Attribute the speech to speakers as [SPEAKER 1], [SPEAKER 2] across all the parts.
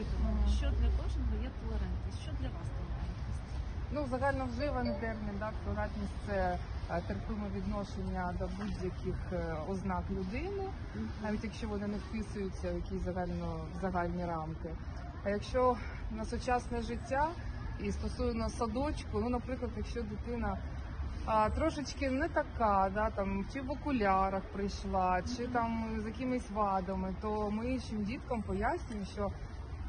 [SPEAKER 1] відношень є толерантність. Що для вас толерантність?
[SPEAKER 2] Ну, загальновживаний термін, так, толерантність це е, терпиме відношення до будь-яких е, ознак людини, навіть якщо вони не вписуються в якісь загально, в загальні рамки. А якщо на сучасне життя і стосовно садочку, ну, наприклад, якщо дитина а, трошечки не така, да, там, чи в окулярах прийшла, чи там з якимись вадами, то ми іншим діткам пояснюємо, що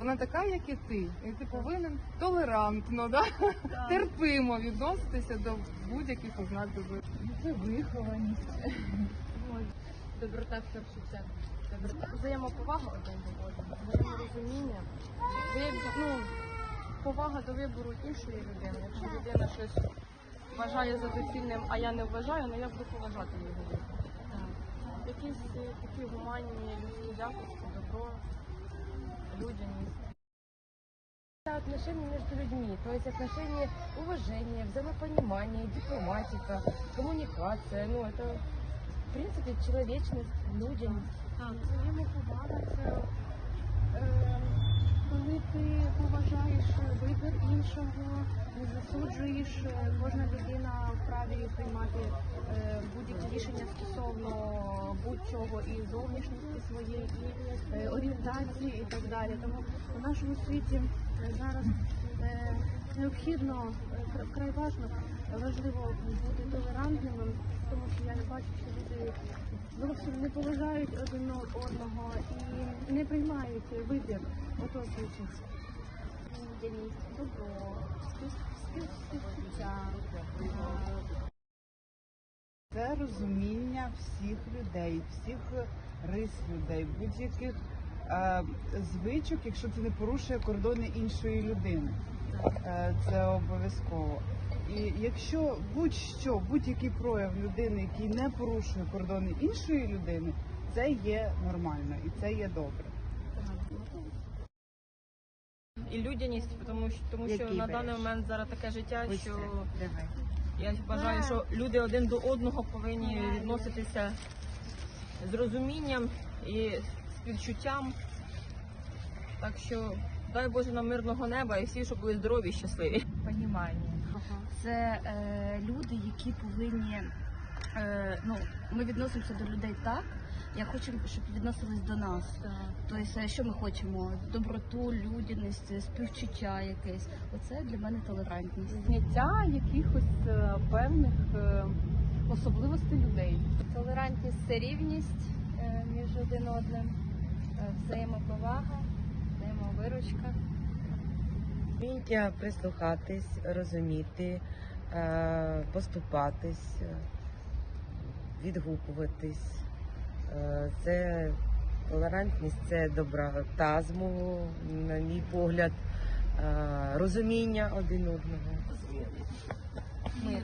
[SPEAKER 2] вона така, як і ти, і ти повинен толерантно, да? терпимо відноситися до будь-яких ознак доброти. Це вихованість.
[SPEAKER 3] Доброта в першу чергу. Взаємоповага один до одного, взаєморозуміння. Ну, повага до вибору іншої людини. Якщо людина щось вважає за доцільним, а я не вважаю, ну я буду поважати його. Якісь е, такі гуманні людські якості, добро,
[SPEAKER 4] отношения между людьми, то есть отношения уважения, взаимопонимания, дипломатика, коммуникация. Ну, это, в принципе, человечность.
[SPEAKER 1] Так.
[SPEAKER 5] Взаємоповага це е, коли ти поважаєш вибір іншого, не засуджуєш, е, кожна людина вправі приймати е, будь-які рішення стосовно будь-чого і зовнішності своєї, і е, орієнтації і так далі. Тому в нашому світі е, зараз е, необхідно е, вкрай важно, важливо бути толерантними, тому що я не бачу, що люди зовсім не поважають один одного і не приймають вибір оточуючих. Добро, спів- співчуття.
[SPEAKER 6] Це розуміння всіх людей, всіх рис людей, будь-яких е, звичок, якщо це не порушує кордони іншої людини. Е, це обов'язково. І якщо будь-що, будь-який прояв людини, який не порушує кордони іншої людини, це є нормально і це є добре.
[SPEAKER 3] І людяність, тому що, тому що
[SPEAKER 6] Який
[SPEAKER 3] на
[SPEAKER 6] береш?
[SPEAKER 3] даний момент зараз таке життя, що.
[SPEAKER 6] Давай.
[SPEAKER 3] Я вважаю, що люди один до одного повинні відноситися з розумінням і співчуттям. Так що дай Боже нам мирного неба і всі, щоб були здорові і щасливі.
[SPEAKER 7] Понімання. Це е, люди, які повинні. Е, ну, ми відносимося до людей так, як хочемо, щоб відносились до нас. Тобто, що ми хочемо? Доброту, людяність, співчуття якесь. Оце для мене толерантність.
[SPEAKER 8] зняття якихось е, певних е, особливостей людей.
[SPEAKER 4] Толерантність це рівність е, між один одним, е, взаємоповага, взаємовиручка.
[SPEAKER 9] Вміння прислухатись, розуміти, е, поступатись, е, відгукуватись. Е, Це толерантність, це доброта з мого, на мій погляд, е, розуміння один одного.
[SPEAKER 1] Мир.